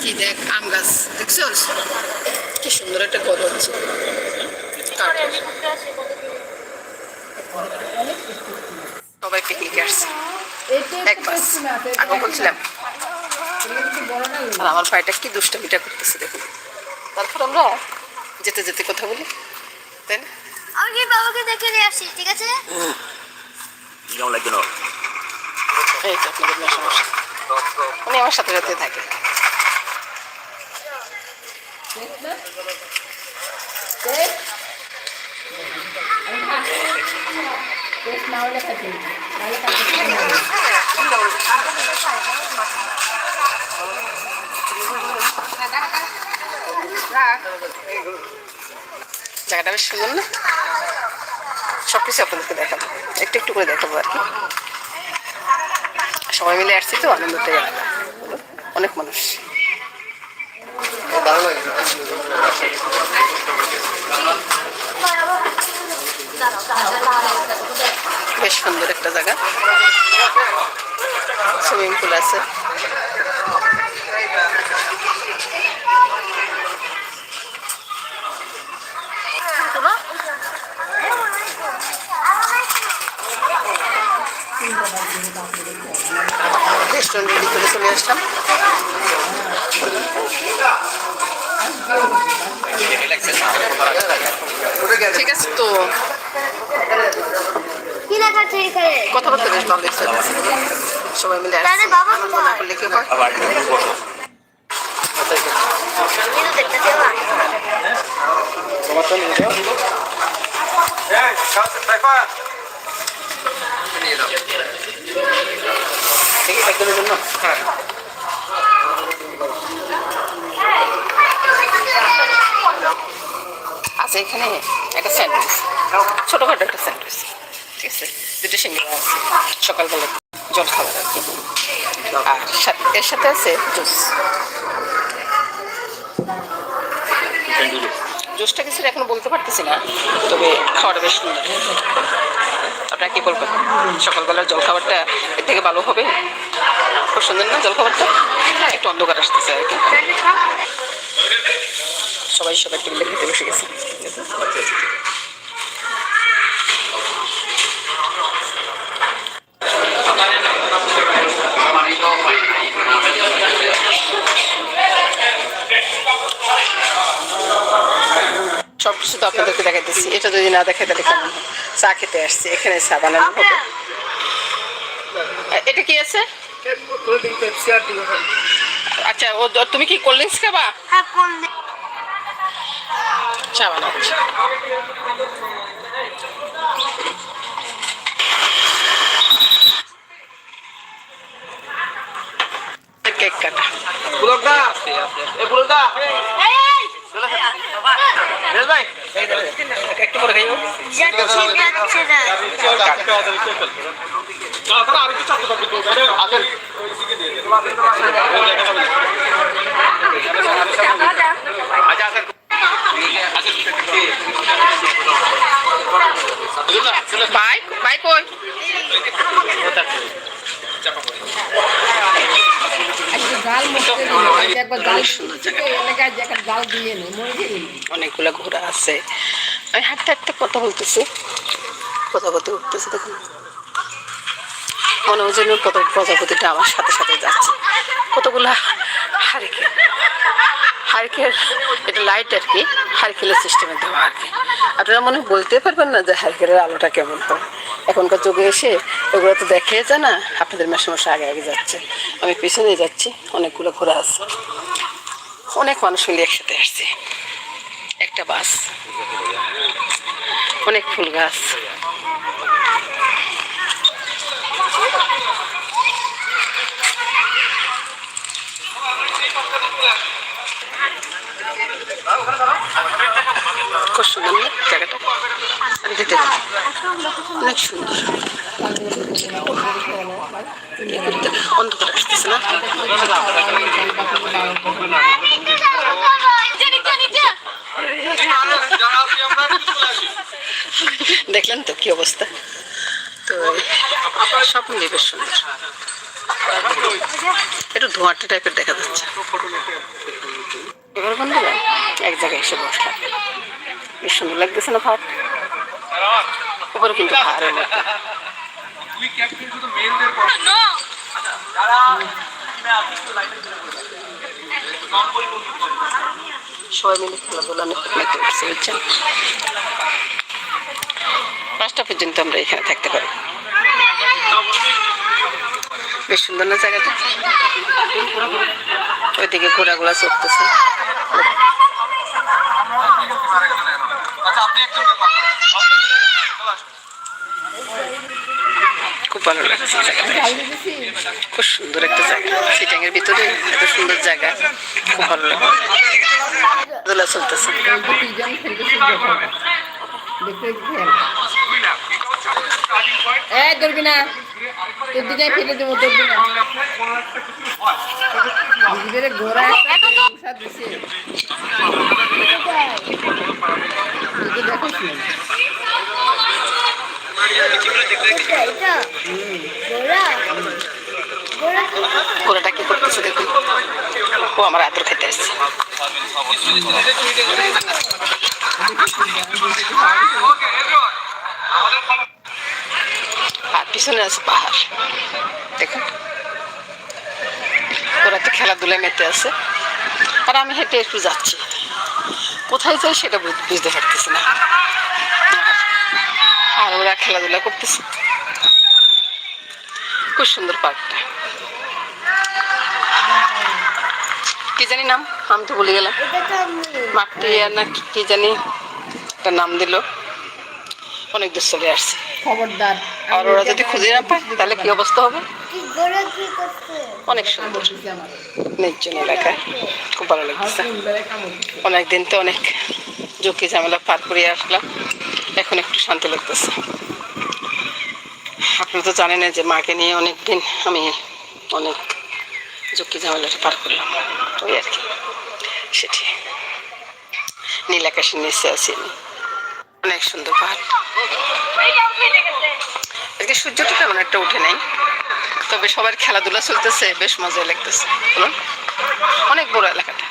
কি দেখ আম গাছ দেখছোস? কি সুন্দর একটা গদ হচ্ছে। সবাই পিকনিকে আসছে। এক বাস আগে বলছিলাম। আর আমার ভাইটা কি দুষ্টামিটা করতেছে দেখুন। তারপর আমরা যেতে যেতে কথা বলি তাই না? আমি বাবাকে দেখে নিয়ে আসছি ঠিক আছে? এই সমস্যা। উনি আমার সাথে সাথে থাকে। জায়গাটা বেশ সুন্দর না? সব কিছু আপনাদেরকে দেখাবো। একটু একটু করে দেখাবো আর কি। সবাই মিলে আসছি তো আনন্দতে অনেক মানুষ। বেশ সুন্দর একটা জায়গা। সুইমিং পুল আছে। রেস্টুরেন্ট রেডি করে চলে আসলাম ঠিক আছে তো কথাবার্তা বেশ ভালো দেখতে সবাই মিলে করলে কি হয় আবার বসো। একদমের জন্য। আছে এখানে একটা স্যান্ডউইচ ছোটোখাটো একটা স্যান্ডউইচ ঠিক আছে? দুটো সিঙ্গেল আছে। সকালবেলা জল খাবার আর কি। আর এর সাথে আছে জুস জুসটা কিছু এখন বলতে পারতেছি না তবে খাওয়াটা বেশ সুন্দর। আপনারা কি বলবেন সকালবেলার জলখাবারটা এর থেকে ভালো হবে। খুব সুন্দর না জলখাবারটা? একটু অন্ধকার আসতেছে আর কি। সবাই সবাই টেবিলে খেতে বসে গেছে। দেখাইতেছি। এটা যদি না দেখাই তাহলে কেমন চা খেতে আসছি এখানে চা বানানো হবে। এটা কি আছে? আচ্ছা ও তুমি কি কোল্ড ড্রিঙ্কস খাবা? হ্যাঁ? চা বানাচ্ছি কেক কাটা। একটু করে খাইও যাচ্ছে যাচ্ছে না গেলি অনেকগুলো ঘোড়া আছে। আমি হাঁটতে হাঁটতে কথা বলতেছি। কথা বলতে উঠতেছে, দেখুন। মনে যেন কত প্রজাপতিটা আমার সাথে সাথে যাচ্ছে। কতগুলা হারিকেল হারিকেল এটা লাইট আর কি। হারিকেলের সিস্টেমে দেওয়া আর কি। আপনারা মনে বলতে পারবেন না যে হারিকেলের আলোটা কেমন হয়। এখনকার যুগে এসে ওগুলো তো দেখে যায় না, আপনাদের মেশামশা আগে আগে যাচ্ছে। আমি পিছনে যাচ্ছি, অনেকগুলো ঘোরা আছে। অনেক মানুষ মিলে একসাথে আসছে। একটা বাস, অনেক ফুল গাছ। খুব সুন্দর জায়গাটা দেখতে অনেক সুন্দর অন্ধকার আসতেছে না দেখলেন তো কি অবস্থা? তো সব মিলিয়ে বেশ সুন্দর। একটু ধোঁয়াটা টাইপের দেখা যাচ্ছে। এবার বন্ধুরা এক জায়গায় এসে বসলাম। বেশ সুন্দর লাগতেছে না ভাত? উপরে কিন্তু পাহাড়ের মতো। সবাই মিলে খেলাধুলা উঠছে, বুঝছেন? পাঁচটা পর্যন্ত আমরা এখানে থাকতে পারি। বেশ সুন্দর না জায়গাটা? ওইদিকে ঘোড়াগুলা চড়তেছে। খুব ভালো লাগছে খুব সুন্দর একটা জায়গা। সিটাং এর ভিতরে এত সুন্দর জায়গা। খুব ভালো লাগে চলতেছে। এই ধরবি না তোর দিকে ফেলে দেবো ধরবি না নিজেদের ঘোড়া একটা দুসা দিছে। ঘোড়াটা কি করতেছে দেখুন ও আমার আদর খেতে আসছে আর পিছনে আছে পাহাড়। দেখুন ওরা তো খেলাধুলায় মেতে আছে। আর আমি হেঁটে একটু যাচ্ছি। কোথায় যাই সেটা বুঝ- বুঝতে পারতেছি না। আর ওরা খেলাধুলা করতেছে। খুব সুন্দর পার্কটা। কি জানি নাম? আমি তো ভুলে গেলাম। মাটি আর না কি- জানি? একটা নাম দিল। অনেক দূর চলে আসছে। খবরদার। আর ওরা যদি খুঁজে না পায় তাহলে কি অবস্থা হবে? অনেক সুন্দর। নির্জন এলাকা খুব ভালো লাগছে সুন্দর অনেক দিন তো অনেক ঝুঁকি ঝামেলা পার করে আসলাম। এখন একটু শান্তি লাগতেছে। আপনি তো জানেন যে মাকে নিয়ে অনেক দিন আমি অনেক ঝুঁকি ঝামেলাটা পার করলাম। ওই আর কি। সেটি। নীল আকাশের নিচে আছি অনেক সুন্দর পাহাড়। আজকে সূর্যটা তেমন একটা উঠে নাই। তবে সবার খেলাধুলা চলতেছে বেশ মজা লাগতেছে। বলুন অনেক বড় এলাকাটা।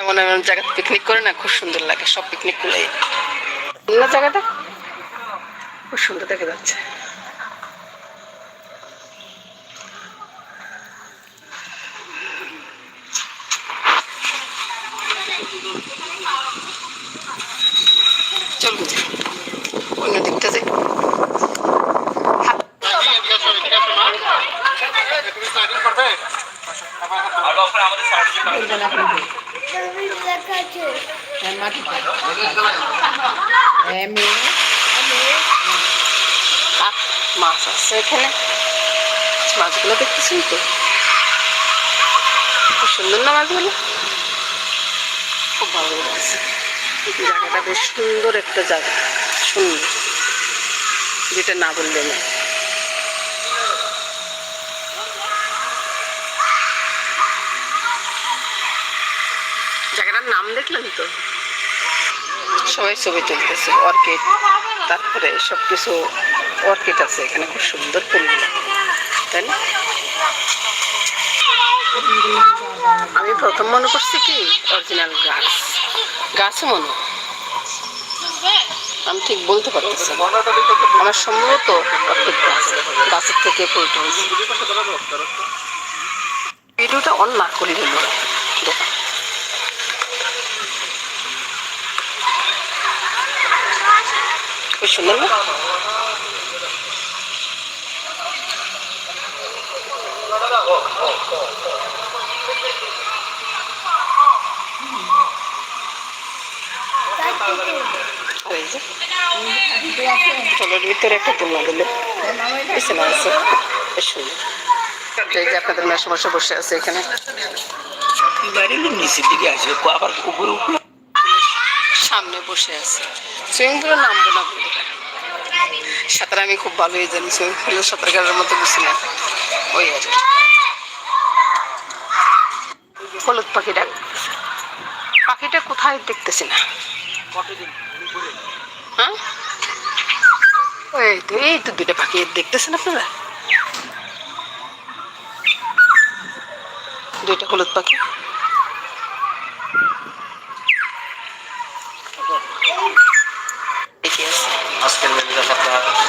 এমন এমন জায়গা পিকনিক করে না খুব সুন্দর লাগে সব পিকনিকগুলো না জায়গাটা? খুব সুন্দর দেখা যাচ্ছে চলুন যাই। অন্য দিকটা যাই বলবে না কিন্তু আমি লেখা আছে আর মাছ আছে এখানে। মাছগুলো দেখতেছেন তো? খুব সুন্দর না মাছগুলো? খুব ভালো লাগছে। জায়গাটা বেশ সুন্দর একটা জায়গা। সুন্দর। যেটা না বললে না। জায়গাটার নাম দেখলেন তো? সবাই ছবি তুলতেছে, অর্কিড। তারপরে সব কিছু অর্কিড আছে, এখানে খুব সুন্দর ফুলগুলো। তাই না? আমি প্রথম মনে করছি কি অরিজিনাল গাছ। গাছও মনে। আমি ঠিক বলতে পারতেছি আমার সম্ভবত অর্কিড গাছ, গাছের থেকে ফুলটা ভিডিওটা অন না করি দেখো খুব সুন্দর না? জলের ভিতরে একটা দিল বিছানা আছে। সুন্দর। এই যে আপনাদের বসে আছে এখানে। নিচের দিকে আসবে আবার উপরে উপরে সামনে বসে আছে। সুইমিং পুলের নামবো না সাঁতার আমি খুব ভালোই জানি সুইমিং সাঁতার কাটার মতো বুঝি না। ওই আর হলুদ পাখি ডাক পাখিটা কোথায় দেখতেছি না। হ্যাঁ? এই তো এই তো দুইটা পাখি দেখতেছেন আপনারা? দুইটা হলুদ পাখি।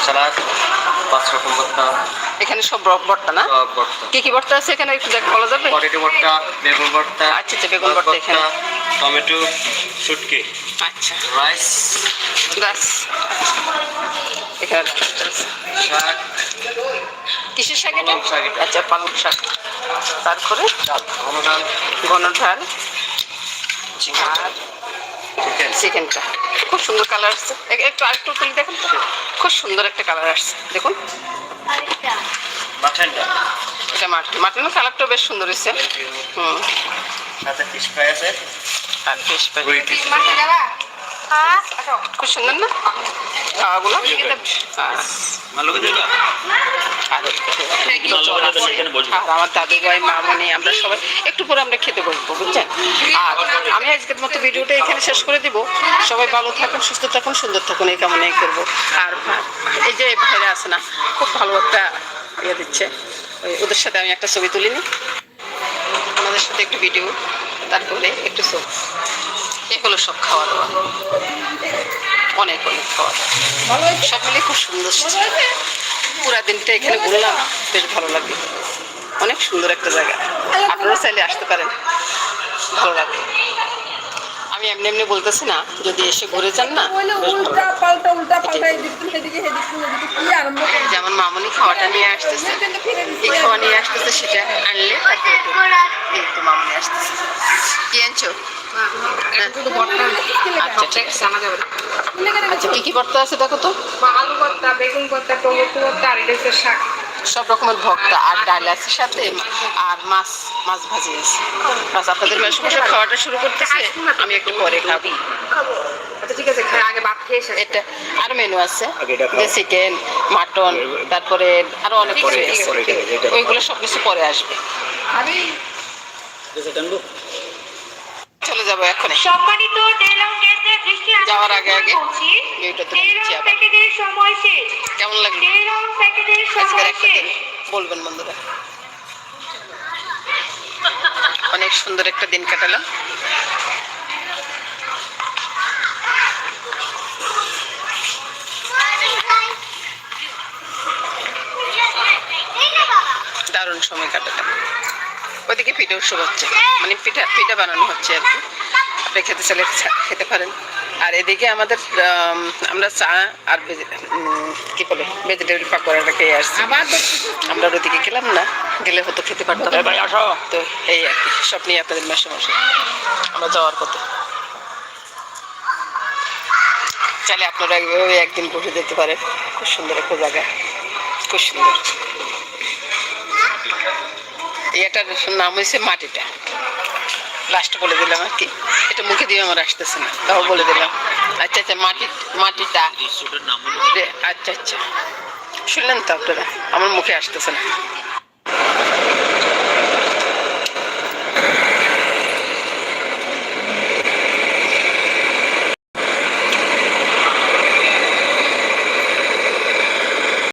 সালাদ পাঁচ রকম ভর্তা। এখানে সব ভর্তা না? সব ভর্তা। কি কি ভর্তা আছে এখানে একটু দেখ বলা যাবে? পটেটো ভর্তা বেগুন ভর্তা আচ্ছা, আচ্ছা, বেগুন ভর্তা এখানে। টমেটো শুটকি। আচ্ছা। রাইস। ব্যাস। এখানে শাক। কিসের শাক এটা? আচ্ছা পালং শাক। তারপরে? ডাল। ঘন ডাল। ঘন চিকেন আর চিকেনটা খুব সুন্দর কালার আসছে। একটু আরেকটু তুলে দেখেন তো। খুব সুন্দর একটা কালার আসছে। দেখুন। এটা মাটন মাটনের কালারটাও বেশ সুন্দর হয়েছে। হুম। সাথে ফিশ ফ্রাই আছে। আর ফিশ ফ্রাই খুব সুন্দর না? খাওয়াগুলো আর আমার দাদু ভাই মামনি, আমরা সবাই একটু পরে আমরা খেতে বসবো বুঝছেন আর আমি আজকের মতো ভিডিওটা এখানে শেষ করে দিব। সবাই ভালো থাকুন, সুস্থ থাকুন, সুন্দর থাকুন, এই কামনাই করব। আর এই যে ভাইরা আছে না, খুব ভালো একটা ইয়ে দিচ্ছে। ওদের সাথে আমি একটা ছবি তুলিনি। আমাদের সাথে একটু ভিডিও তারপরে একটু ছবি। এগুলো সব খাওয়া দাওয়া। অনেক অনেক খাওয়া সব মিলে খুব সুন্দর। পুরা দিনটা এখানে ঘুরলাম বেশ ভালো লাগে। অনেক সুন্দর একটা জায়গা। আপনারা চাইলে আসতে পারেন। ভালো লাগে। আমি এমনি এমনি বলতেছি না যদি এসে ঘুরে যান না যেমন মামনি খাওয়াটা নিয়ে আসতেছে। এই খাওয়া নিয়ে আসতেছে সেটা আনলে তারপরে এই তো মামনি আসতেছে। কি আনছো? আচ্ছা কি কি ভর্তা আছে দেখো তো? আলু ভর্তা বেগুন ভর্তা টমেটো ভর্তা আর এটা শাক। সব রকমের ভর্তা আর ডাল আছে সাথে আর মাছ মাছ ভাজি আছে। বাস আপনাদের মেয়ে সমস্যা খাওয়াটা শুরু করতেছে। আমি একটু পরে খাব। আচ্ছা ঠিক আছে আগে ভাত খেয়ে এসে এটা আর মেনু আছে। যে চিকেন মাটন তারপরে আরও অনেক আছে, পরে ওইগুলো সব কিছু পরে আসবে। আমি চলে যাব এখন সম্মানিত ডেলং কেন্দ্রের দৃষ্টি যাওয়ার আগে আগে তো নিচ্ছি প্যাকেজের সময় শেষ। কেমন লাগল? ডেলং প্যাকেজের সময় শেষ। বলবেন বন্ধুরা। অনেক সুন্দর একটা দিন কাটালাম। দারুণ সময় কাটালাম। ওইদিকে পিঠে উৎসব হচ্ছে। মানে পিঠা পিঠা বানানো হচ্ছে আর কি। আপনি খেতে চাইলে খেতে পারেন। আর এদিকে আমাদের আমরা চা আর কি বলে ভেজিটেবল পাকোড়াটা খেয়ে আসছি। আমরা ওদিকে গেলাম না গেলে হয়তো খেতে পারতাম। তো এই আর কি সব নিয়ে আপনাদের মাসে মাসে আমরা যাওয়ার পথে। চাইলে আপনারা ওই একদিন বসে যেতে পারেন। খুব সুন্দর একটা জায়গা। খুব সুন্দর। এটার নাম হয়েছে মাটিটা। লাস্ট বলে দিলাম আর কি। এটা মুখে দিয়ে আমার আসতেছে না। তাও বলে দিলাম। আচ্ছা আচ্ছা মাটি মাটিটা। আচ্ছা আচ্ছা। শুনলেন তো আপনারা? আমার মুখে আসতেছে না।